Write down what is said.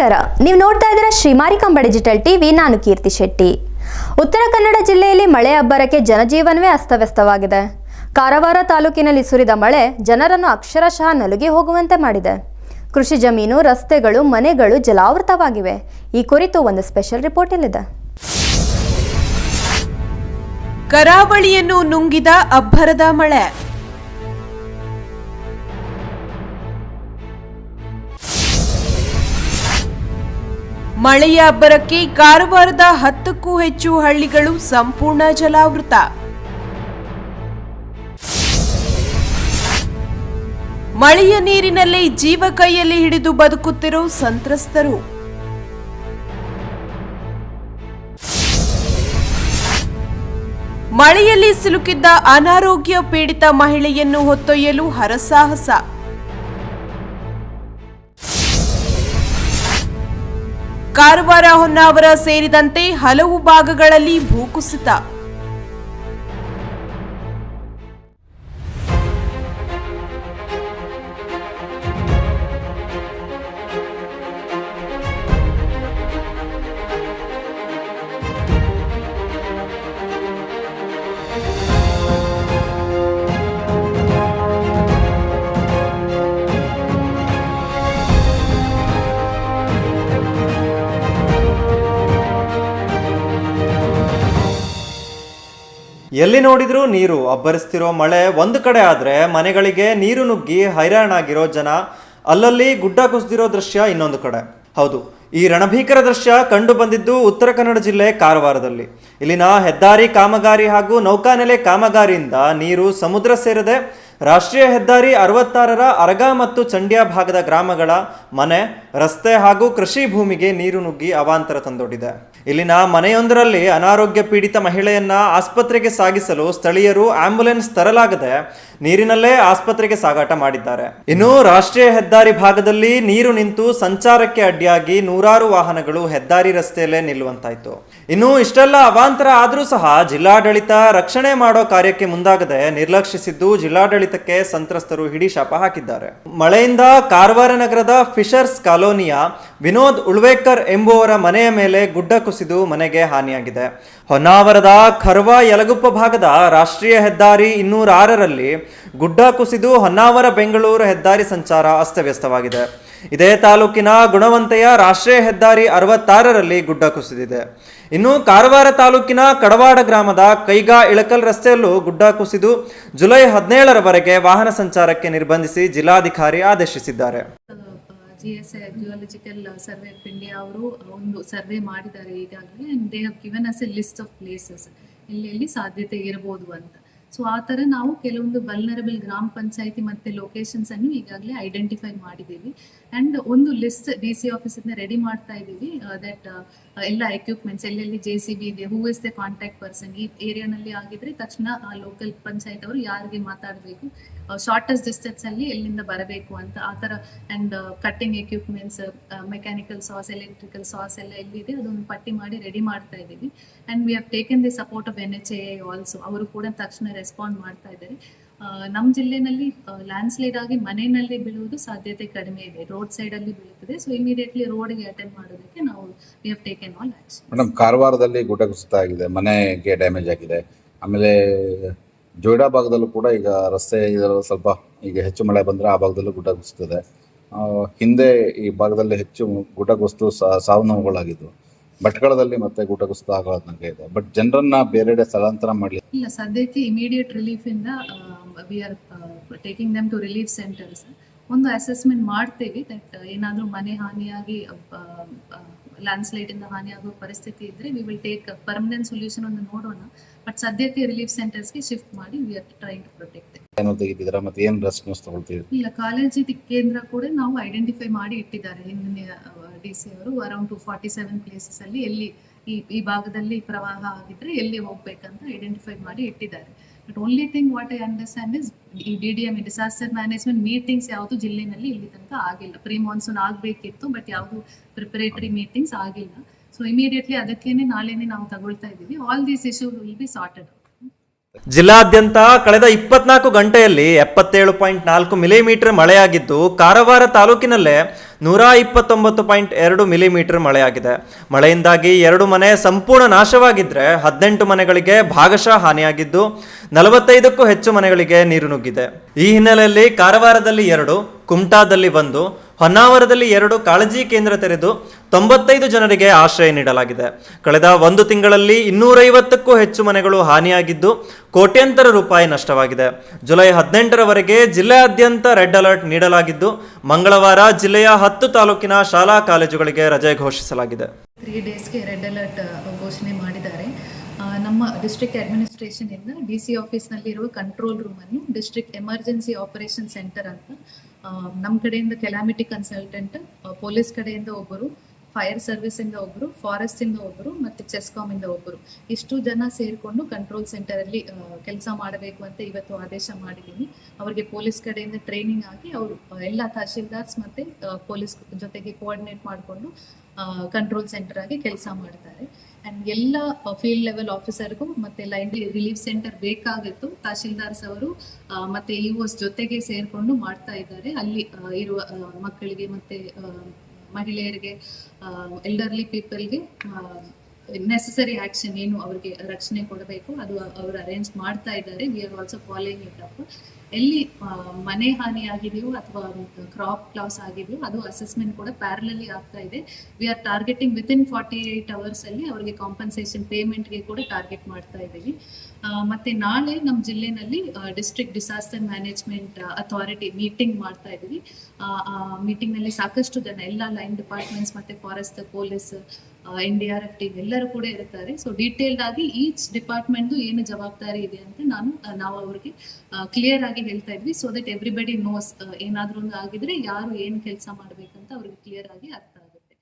ನಮಸ್ಕಾರ. ನೀವು ನೋಡ್ತಾ ಇದ್ದೀರಾ ಶ್ರೀಮಾರಿಕಾಂಬ ಡಿಜಿಟಲ್ ಟಿವಿ, ನಾನು ಕೀರ್ತಿ ಶೆಟ್ಟಿ. ಉತ್ತರ ಕನ್ನಡ ಜಿಲ್ಲೆಯಲ್ಲಿ ಮಳೆ ಅಬ್ಬರಕ್ಕೆ ಜನಜೀವನವೇ ಅಸ್ತವ್ಯಸ್ತವಾಗಿದೆ. ಕಾರವಾರ ತಾಲೂಕಿನಲ್ಲಿ ಸುರಿದ ಮಳೆ ಜನರನ್ನು ಅಕ್ಷರಶಃ ನಲುಗಿ ಹೋಗುವಂತೆ ಮಾಡಿದೆ. ಕೃಷಿ ಜಮೀನು, ರಸ್ತೆಗಳು, ಮನೆಗಳು ಜಲಾವೃತವಾಗಿವೆ. ಈ ಕುರಿತು ಒಂದು ಸ್ಪೆಷಲ್ ರಿಪೋರ್ಟ್ ಇಲ್ಲಿದೆ. ಕರಾವಳಿಯನ್ನು ನುಂಗಿದ ಅಬ್ಬರದ ಮಳೆ. ಮಳೆಯ ಅಬ್ಬರಕ್ಕೆ ಕಾರವಾರದ ಹತ್ತಕ್ಕೂ ಹೆಚ್ಚು ಹಳ್ಳಿಗಳು ಸಂಪೂರ್ಣ ಜಲಾವೃತ. ಮಳೆಯ ನೀರಿನಲ್ಲಿ ಜೀವ ಕೈಯಲ್ಲಿ ಹಿಡಿದು ಬದುಕುತ್ತಿರೋ ಸಂತ್ರಸ್ತರು. ಮಳೆಯಲ್ಲಿ ಸಿಲುಕಿದ್ದ ಅನಾರೋಗ್ಯ ಪೀಡಿತ ಮಹಿಳೆಯನ್ನು ಹೊತ್ತೊಯ್ಯಲು ಹರಸಾಹಸ. ಕಾರವಾರ ಹೊನ್ನಾವರ ಸೇರಿದಂತೆ ಹಲವು ಭಾಗಗಳಲ್ಲಿ ಭೂಕುಸಿತ. ಎಲ್ಲಿ ನೋಡಿದ್ರೂ ನೀರು ಅಬ್ಬರಿಸ್ತಿರೋ ಮಳೆ ಒಂದು ಕಡೆ ಆದ್ರೆ ಮನೆಗಳಿಗೆ ನೀರು ನುಗ್ಗಿ ಹೈರಾಣಾಗಿರೋ ಜನ, ಅಲ್ಲಲ್ಲಿ ಗುಡ್ಡ ಕುಸಿದಿರೋ ದೃಶ್ಯ ಇನ್ನೊಂದು ಕಡೆ. ಹೌದು, ಈ ರಣಭೀಕರ ದೃಶ್ಯ ಕಂಡು ಬಂದಿದ್ದು ಉತ್ತರ ಕನ್ನಡ ಜಿಲ್ಲೆ ಕಾರವಾರದಲ್ಲಿ. ಇಲ್ಲಿನ ಹೆದ್ದಾರಿ ಕಾಮಗಾರಿ ಹಾಗೂ ನೌಕಾನೆಲೆ ಕಾಮಗಾರಿಯಿಂದ ನೀರು ಸಮುದ್ರ ಸೇರದೆ. ರಾಷ್ಟ್ರೀಯ ಹೆದ್ದಾರಿ ಅರವತ್ತಾರರ ಅರಗ ಮತ್ತು ಚಂಡ್ಯ ಭಾಗದ ಗ್ರಾಮಗಳ ಮನೆ, ರಸ್ತೆ ಹಾಗೂ ಕೃಷಿ ಭೂಮಿಗೆ ನೀರು ನುಗ್ಗಿ ಅವಾಂತರ ತಂದೊಡ್ಡಿದೆ. ಇಲ್ಲಿನ ಮನೆಯೊಂದರಲ್ಲಿ ಅನಾರೋಗ್ಯ ಪೀಡಿತ ಮಹಿಳೆಯನ್ನ ಆಸ್ಪತ್ರೆಗೆ ಸಾಗಿಸಲು ಸ್ಥಳೀಯರು ಆಂಬ್ಯುಲೆನ್ಸ್ ತರಲಾಗದೆ ನೀರಿನಲ್ಲೇ ಆಸ್ಪತ್ರೆಗೆ ಸಾಗಾಟ ಮಾಡಿದ್ದಾರೆ. ಇನ್ನು ರಾಷ್ಟ್ರೀಯ ಹೆದ್ದಾರಿ ಭಾಗದಲ್ಲಿ ನೀರು ನಿಂತು ಸಂಚಾರಕ್ಕೆ ಅಡ್ಡಿಯಾಗಿ ನೂರಾರು ವಾಹನಗಳು ಹೆದ್ದಾರಿ ರಸ್ತೆಯಲ್ಲೇ ನಿಲ್ಲುವಂತಾಯ್ತು. ಇನ್ನು ಇಷ್ಟೆಲ್ಲ ಅವಾಂತರ ಆದರೂ ಸಹ ಜಿಲ್ಲಾಡಳಿತ ರಕ್ಷಣೆ ಮಾಡೋ ಕಾರ್ಯಕ್ಕೆ ಮುಂದಾಗದೆ ನಿರ್ಲಕ್ಷಿಸಿದ್ದು ಜಿಲ್ಲಾಡಳಿತಕ್ಕೆ ಸಂತ್ರಸ್ತರು ಹಿಡಿಶಾಪ ಹಾಕಿದ್ದಾರೆ. ಮಳೆಯಿಂದ ಕಾರವಾರ ನಗರದ ಫಿಶರ್ಸ್ ಕಾಲೋನಿಯ ವಿನೋದ್ ಉಳ್ವೇಕರ್ ಎಂಬುವರ ಮನೆಯ ಮೇಲೆ ಗುಡ್ಡ ಕುಸಿದು ಮನೆಗೆ ಹಾನಿಯಾಗಿದೆ. ಹೊನ್ನಾವರದ ಖರ್ವಾ ಯಲಗುಪ್ಪ ಭಾಗದ ರಾಷ್ಟ್ರೀಯ ಹೆದ್ದಾರಿ ಇನ್ನೂರ ಆರರಲ್ಲಿ ಗುಡ್ಡ ಕುಸಿದು ಹೊನ್ನಾವರ ಬೆಂಗಳೂರು ಹೆದ್ದಾರಿ ಸಂಚಾರ ಅಸ್ತವ್ಯಸ್ತವಾಗಿದೆ. ಇದೇ ತಾಲೂಕಿನ ಗುಣವಂತೆಯ ರಾಷ್ಟ್ರೀಯ ಹೆದ್ದಾರಿ ಅರವತ್ತಾರರಲ್ಲಿ ಗುಡ್ಡ ಕುಸಿದಿದೆ. ಇನ್ನು ಕಾರವಾರ ತಾಲೂಕಿನ ಕಡವಾಡ ಗ್ರಾಮದ ಕೈಗಾ ಇಳಕಲ್ ರಸ್ತೆಯಲ್ಲೂ ಗುಡ್ಡ ಕುಸಿದು ಜುಲೈ ಹದಿನೇಳರವರೆಗೆ ವಾಹನ ಸಂಚಾರಕ್ಕೆ ನಿರ್ಬಂಧಿಸಿ ಜಿಲ್ಲಾಧಿಕಾರಿ ಆದೇಶಿಸಿದ್ದಾರೆ. G S geological survey of India ಅವರು ಒಂದು ಸರ್ವೆ ಮಾಡಿದ್ದಾರೆ ಈಗಾಗಲೇ. They have given us a list of places ಎಲ್ಲೆಲ್ಲಿ ಸಾಧ್ಯತೆ ಇರಬಹುದು ಅಂತ. ಸೊ ಆ ಥರ ನಾವು ಕೆಲವೊಂದು ಬಲ್ನರಬಲ್ ಗ್ರಾಮ ಪಂಚಾಯತಿ ಮತ್ತೆ ಲೊಕೇಶನ್ಸ್ ಅನ್ನು ಈಗಾಗಲೇ ಐಡೆಂಟಿಫೈ ಮಾಡಿದ್ದೀವಿ. ಅಂಡ್ ಒಂದು ಲಿಸ್ಟ್ ಡಿ ಸಿ ಆಫೀಸಿಂದ ರೆಡಿ ಮಾಡ್ತಾ ಇದ್ದೀವಿ. ದಟ್ ಎಲ್ಲ ಎಕ್ವಿಪ್ಮೆಂಟ್ಸ್ ಎಲ್ಲೆಲ್ಲಿ ಜೆ ಸಿ ಬಿ ಇದೆ who is the contact person ಈ ಏರಿಯಾನಲ್ಲಿ ಆಗಿದ್ರೆ ತಕ್ಷಣ ಆ ಲೋಕಲ್ ಪಂಚಾಯತ್ ಅವರು ಯಾರಿಗೆ ಮಾತಾಡಬೇಕು ಶಾರ್ಟೆಸ್ಟ್ ಡಿಸ್ಟೆನ್ಸ್ ಅಲ್ಲಿ ಎಲ್ಲಿಂದ ಬರಬೇಕು ಅಂತ, ಆ ಥರ and cutting equipments mechanical saws electrical saws ಎಲ್ಲ ಎಲ್ಲಿದೆ ಅದೊಂದು ಪಟ್ಟಿ ಮಾಡಿ ರೆಡಿ ಮಾಡ್ತಾ ಇದ್ದೀವಿ. And we have taken the support of N H A also ಅವರು ಕೂಡ ತಕ್ಷಣ ರೆಸ್ಪಾಂಡ್ ಮಾಡ್ತಾ ಇದ್ದಾರೆ. ನಮ್ಮ ಜಿಲ್ಲೆನಲ್ಲಿ ಲ್ಯಾಂಡ್ಸ್ಲೈಡ್ ಆಗಿ ಮನೆಯಲ್ಲಿ ಬೀಳುವುದು ಸಾಧ್ಯತೆ ಕಡಿಮೆ ಇದೆ. ರೋಡ್ ಸೈಡ್ ಅಲ್ಲಿ ಬೀಳುತ್ತದೆ. ಸೊ ಇಮಿಡಿಯೇಟ್ಲಿ ರೋಡ್ಗೆ ಅಟೆಂಡ್ ಮಾಡೋದಕ್ಕೆ ನಾವು we have taken all action madam ಕಾರವಾರದಲ್ಲಿ ಗುಡ್ಡ ಕುಸಿತ ಆಗಿದೆ. ಮನೆಗೆ ಡ್ಯಾಮೇಜ್ ಆಗಿದೆ. ಆಮೇಲೆ, ಜೋಯಿಡಾ ಭಾಗದಲ್ಲೂ ಕೂಡ ಈಗ ರಸ್ತೆ ಸ್ವಲ್ಪ ಈಗ ಹೆಚ್ಚು ಮಳೆ ಬಂದರೆ ಆ ಭಾಗದಲ್ಲೂ ಗುಡ್ಡ ಕುಸಿತದೆ. ಹಿಂದೆ ಈ ಭಾಗದಲ್ಲಿ ಹೆಚ್ಚು ಗುಡ್ಡ ಕುಸಿತು ಸಾವು ನೋವುಗಳಾಗಿದ್ವು. ಭಟ್ಕಳದಲ್ಲಿ ಮತ್ತೆ ಗುಟ ಕುಸಿತ ಆಗೋದಂಗೆ ಇದೆ. ಬಟ್ ಜನರನ್ನ ಬೇರೆಡೆ ಸ್ಥಳಾಂತರ ಮಾಡಲಿ ಇಲ್ಲ ಸದ್ಯಕ್ಕೆ ಇಮಿಡಿಯೇಟ್ ರಿಲೀಫ್ ಇಂದ we are taking them to relief centres ಒಂದು ಅಸೆಸ್ಮೆಂಟ್ ಮಾಡ್ತೇವೆ ದಟ್ ಏನಾದರೂ ಮನೆ ಹಾನಿಯಾಗಿ ಲ್ಯಾಂಡ್ ಸ್ಲೈಡ್ ಇಂದ ಹಾನಿಯಾಗೋ ಪರಿಸ್ಥಿತಿ ಇದ್ರೆ we will take permanent solution ಒಂದು ನೋಡೋಣ. ಬಟ್ ಸದ್ಯಕ್ಕೆ ರಿಲೀಫ್ ಸೆಂಟರ್ಸ್ಗೆ ಶಿಫ್ಟ್ ಮಾಡಿ we are trying to protect ಏನೋ ತೆಗಿತಿದ್ದೀರಾ ಮತ್ತೆ ಏನು ರೆಸ್ಪಾನ್ಸ್ ತಗೊಳ್ತೀವಿ ಇಲ್ಲ ಕಾಲೇಜಿ ಕೇಂದ್ರ ಕೂಡ ನಾವು ಐಡೆಂಟಿಫೈ ಮಾಡಿ ಇಟ್ಟಿದ್ದಾರೆ. ಹಿಂದಿನ ಡಿ ಸಿ ಅವರು around two forty seven places ಅಲ್ಲಿ ಎಲ್ಲಿ ಈ ಈ ಭಾಗದಲ್ಲಿ ಪ್ರವಾಹ ಆಗಿದ್ರೆ ಎಲ್ಲಿ ಹೋಗ್ಬೇಕಂತ ಐಡೆಂಟಿಫೈ ಮಾಡಿ ಇಟ್ಟಿದ್ದಾರೆ. But only thing what I understand is ಈ D D M disaster management meetings ಯಾವುದು ಜಿಲ್ಲೆನಲ್ಲಿ ಇಲ್ಲಿ ತನಕ ಆಗಿಲ್ಲ. ಪ್ರೀ ಮಾನ್ಸೂನ್ ಆಗಬೇಕಿತ್ತು ಬಟ್ ಯಾವುದು ಪ್ರಿಪರೇಟರಿ ಮೀಟಿಂಗ್ಸ್ ಆಗಿಲ್ಲ. ಸೊ ಇಮಿಡಿಯೇಟ್ಲಿ ಅದಕ್ಕೇನೆ ನಾಳೆನೆ ನಾವು ತಗೊಳ್ತಾ ಇದ್ದೀವಿ. All these issue will be sorted ಜಿಲ್ಲಾದ್ಯಂತ ಕಳೆದ ಇಪ್ಪತ್ನಾಲ್ಕು ಗಂಟೆಯಲ್ಲಿ ಎಪ್ಪತ್ತೇಳು ಪಾಯಿಂಟ್ ನಾಲ್ಕು ಮಿಲಿಮೀಟರ್ ಮಳೆಯಾಗಿದ್ದು, ಕಾರವಾರ ತಾಲೂಕಿನಲ್ಲೇ ನೂರ ಇಪ್ಪತ್ತೊಂಬತ್ತು ಪಾಯಿಂಟ್ ಎರಡು ಮಿಲಿಮೀಟರ್ ಮಳೆಯಾಗಿದೆ. ಮಳೆಯಿಂದಾಗಿ ಎರಡು ಮನೆ ಸಂಪೂರ್ಣ ನಾಶವಾಗಿದ್ದರೆ ಹದಿನೆಂಟು ಮನೆಗಳಿಗೆ ಭಾಗಶಃ ಹಾನಿಯಾಗಿದ್ದು, ನಲವತ್ತೈದಕ್ಕೂ ಹೆಚ್ಚು ಮನೆಗಳಿಗೆ ನೀರು ನುಗ್ಗಿದೆ. ಈ ಹಿನ್ನೆಲೆಯಲ್ಲಿ ಕಾರವಾರದಲ್ಲಿ ಎರಡು, ಕುಮಟಾದಲ್ಲಿ ಒಂದು ಹೊನ್ನಾವರದಲ್ಲಿ ಎರಡು ಕಾಳಜಿ ಕೇಂದ್ರ ತೆರೆದು ತೊಂಬತ್ತೈದು ಜನರಿಗೆ ಆಶ್ರಯ ನೀಡಲಾಗಿದೆ. ಕಳೆದ ಒಂದು ತಿಂಗಳಲ್ಲಿ ಇನ್ನೂರೈವತ್ತಕ್ಕೂ ಹೆಚ್ಚು ಮನೆಗಳು ಹಾನಿಯಾಗಿದ್ದು ಕೋಟ್ಯಂತರ ರೂಪಾಯಿ ನಷ್ಟವಾಗಿದೆ. ಜುಲೈ ಹದಿನೆಂಟರವರೆಗೆ ಜಿಲ್ಲೆಯಾದ್ಯಂತ ರೆಡ್ ಅಲರ್ಟ್ ನೀಡಲಾಗಿದ್ದು, ಮಂಗಳವಾರ ಜಿಲ್ಲೆಯ ಹತ್ತು ತಾಲೂಕಿನ ಶಾಲಾ ಕಾಲೇಜುಗಳಿಗೆ ರಜೆ ಘೋಷಿಸಲಾಗಿದೆ. ತ್ರೀ ಡೇಸ್ಗೆ ರೆಡ್ ಅಲರ್ಟ್ ಘೋಷಣೆ ಮಾಡಿದ್ದಾರೆ. ನಮ್ಮ ಡಿಸ್ಟ್ರಿಕ್ಟ್ ಅಡ್ಮಿನಿಸ್ಟ್ರೇಷನಿಂದ ಡಿ ಸಿ ಆಫೀಸ್ನಲ್ಲಿರುವ ಕಂಟ್ರೋಲ್ ರೂಮನ್ನು ಡಿಸ್ಟ್ರಿಕ್ಟ್ ಎಮರ್ಜೆನ್ಸಿ ಆಪರೇಷನ್ ಸೆಂಟರ್ ಅಂತ ನಮ್ಮ ಕಡೆಯಿಂದ ಕೆಲಾಮಿಟಿ ಕನ್ಸಲ್ಟೆಂಟ್ ಪೊಲೀಸ್ ಕಡೆಯಿಂದ ಒಬ್ಬರು ಫೈರ್ ಸರ್ವಿಸಿಂದ ಒಬ್ಬರು ಫಾರೆಸ್ಟಿಂದ ಒಬ್ಬರು ಚೆಸ್ಕಾಮ್ ಇಂದ ಒಬ್ಬರು ಇಷ್ಟು ಜನ ಸೇರಿಕೊಂಡು ಕಂಟ್ರೋಲ್ ಸೆಂಟರ್ ಅಲ್ಲಿ ಕೆಲಸ ಮಾಡಬೇಕು ಅಂತ ಇವತ್ತು ಆದೇಶ ಮಾಡಿದ್ದೀನಿ. ಅವರಿಗೆ ಪೊಲೀಸ್ ಕಡೆಯಿಂದ ಟ್ರೈನಿಂಗ್ ಆಗಿ ಅವರು ಎಲ್ಲ ತಹಶೀಲ್ದಾರ್ಸ್ ಮತ್ತೆ ಪೊಲೀಸ್ ಜೊತೆಗೆ ಕೋಆರ್ಡಿನೇಟ್ ಮಾಡಿಕೊಂಡು ಕಂಟ್ರೋಲ್ ಸೆಂಟರ್ ಆಗಿ ಕೆಲಸ ಮಾಡ್ತಾರೆ. ಅಂಡ್ ಎಲ್ಲ ಫೀಲ್ಡ್ ಲೆವೆಲ್ ಆಫೀಸರ್ಗೂ ಮತ್ತೆ ಲೈನ್ ರಿಲೀಫ್ ಸೆಂಟರ್ ಬೇಕಾಗಿತ್ತು ತಹಶೀಲ್ದಾರ್ಸ್ ಅವರು ಮತ್ತೆ ಇ ಒಸ್ ಜೊತೆಗೆ ಸೇರಿಕೊಂಡು ಮಾಡ್ತಾ ಇದ್ದಾರೆ. ಅಲ್ಲಿ ಇರುವ ಮಕ್ಕಳಿಗೆ ಮತ್ತು ಮಹಿಳೆಯರಿಗೆ ಎಲ್ಡರ್ಲಿ ಪೀಪಲ್ಗೆ ನೆಸೆಸರಿ ಆಕ್ಷನ್ ಏನು ಅವರಿಗೆ ರಕ್ಷಣೆ ಕೊಡಬೇಕು, ಅದು ಅವರು ಅರೇಂಜ್ ಮಾಡ್ತಾ ಇದ್ದಾರೆ. We are also following it up ಎಲ್ಲಿ ಮನೆ ಹಾನಿ ಆಗಿದೆಯೋ ಅಥವಾ ಕ್ರಾಪ್ ಲಾಸ್ ಆಗಿದೆಯೋ ಅದು ಅಸೆಸ್ಮೆಂಟ್ ಕೂಡ ಪ್ಯಾರಲಲ್ಲಿ ಆಗ್ತಾ ಇದೆ. We are targeting within forty eight hours ಅಲ್ಲಿ ಅವರಿಗೆ ಕಾಂಪನ್ಸೇಷನ್ ಪೇಮೆಂಟ್ಗೆ ಕೂಡ ಟಾರ್ಗೆಟ್ ಮಾಡ್ತಾ ಇದ್ದೀವಿ. ಮತ್ತೆ ನಾಳೆ ನಮ್ಮ ಜಿಲ್ಲೆನಲ್ಲಿ district disaster management authority meeting ಮಾಡ್ತಾ ಇದ್ದೀವಿ. ಮೀಟಿಂಗ್ನಲ್ಲಿ ಸಾಕಷ್ಟು ಜನ, ಎಲ್ಲ ಲೈನ್ ಡಿಪಾರ್ಟ್ಮೆಂಟ್ಸ್ ಮತ್ತೆ forest police N D R F team ಎಲ್ಲರೂ ಕೂಡ ಇರ್ತಾರೆ. ಸೊ ಡೀಟೇಲ್ಡ್ ಆಗಿ ಈಚ್ ಡಿಪಾರ್ಟ್ಮೆಂಟ್ದು ಏನು ಜವಾಬ್ದಾರಿ ಇದೆ ಅಂತ ನಾನು ನಾವು ಅವ್ರಿಗೆ ಕ್ಲಿಯರ್ ಆಗಿ ಹೇಳ್ತಾ ಇದ್ವಿ ಸೊ ದಟ್ ಎವ್ರಿಬಡಿ ನೋಸ್ ಏನಾದ್ರೂ ಒಂದು ಆಗಿದ್ರೆ ಯಾರು ಏನು ಕೆಲಸ ಮಾಡ್ಬೇಕಂತ ಅವ್ರಿಗೆ ಕ್ಲಿಯರ್ ಆಗಿ ಅರ್ಥ ಆಗುತ್ತೆ.